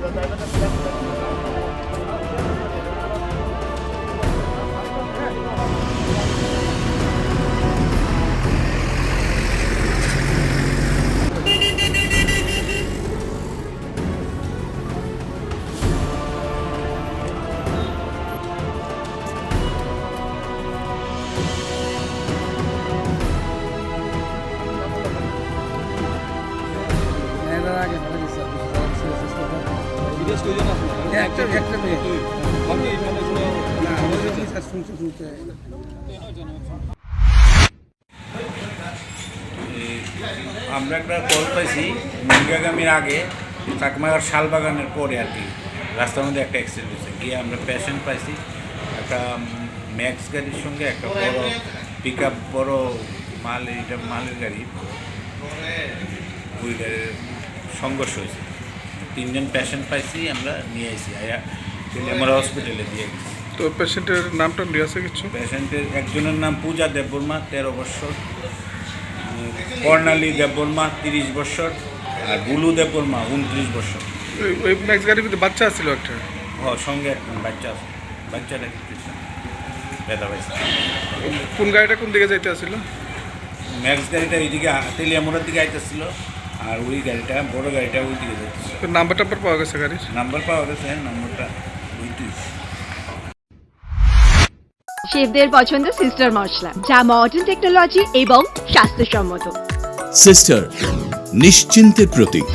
ください。কয়জন আছে একটা একটা মেয়ে। বাকি মানে কোনো না ওইরকমই স্যার শুনতে শুনতে আমরা একটা কল পাইছি মুরগাগামীর আগে চাকমাগার শালবাগানের পরে আর কি। রাস্তার মধ্যে একটা অ্যাক্সিডেন্ট হয়েছে। গিয়ে আমরা পেশেন্ট পাইছি একটা ম্যাক্স গাড়ির সঙ্গে একটা বড় পিক আপ বড় মাল এটা মালের গাড়ি। ওই গাড়ির সংঘর্ষ হয়েছে। তিনজন পেশেন্ট পাইছি আমরা নিয়ে আইছি। আয়া আমরা হসপিটালে দিয়ে গেছি। তো পেশেন্টের নামটা দিয়ে আছে কিছু? পেশেন্টের একজনের নাম পূজা দেববর্মা তেরো বছর। কর্ণালী দেববর্মা তিরিশ বছর। আর বুলু দেববর্মা উনত্রিশ বছর। ওই- ম্যাক্স গাড়ির ভিতরে বাচ্চা ছিল একটা? ও সঙ্গে একজন বাচ্চা আছে। বাচ্চাটা কিছু ব্যথা পাইছে কোন গাড়িটা কোন দিকে যাইতে আসছিল ম্যাক্স গাড়িটা এইদিকে তেলিয়ামোড়ার দিকে আইতেছিল। আর ওই গাড়িটা বড় গাড়িটা ওই দিকে যাচ্ছে। নাম্বারটা নাম্বার টাম্বার পাওয়া গেছে গাড়ির? নাম্বার পাওয়া গেছে নাম্বারটা ওইটিই। শেফদের পছন্দ সিস্টার মশলা যা মডার্ন টেকনোলজি এবং স্বাস্থ্যসম্মত। সিস্টার নিশ্চিন্তের প্রতীক।